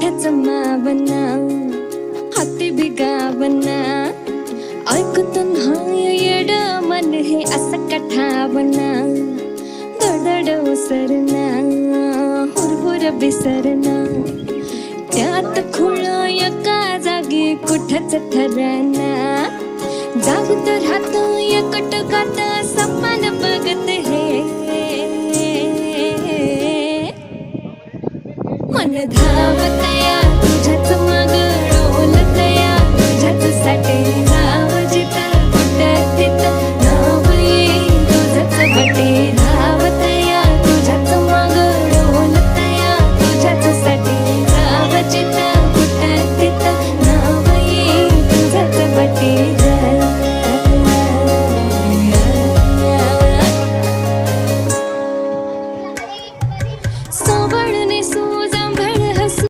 कुठच मावना हाती भिगावना ऐकत नाही येड मन हे असं कठावना दडड उसरना हुरहुर बिसरना त्यात खुळ एका जागी कुठच ठरना जागत राहत एकटकात समान मन धावतया तुझ्याच माग रोलतया. तुझ्याच साठे नाव जिता कुठं तित धावतया तुझ्याच माग डोलतया तुझ्याच साठे नाव जिता कुठं तित नाव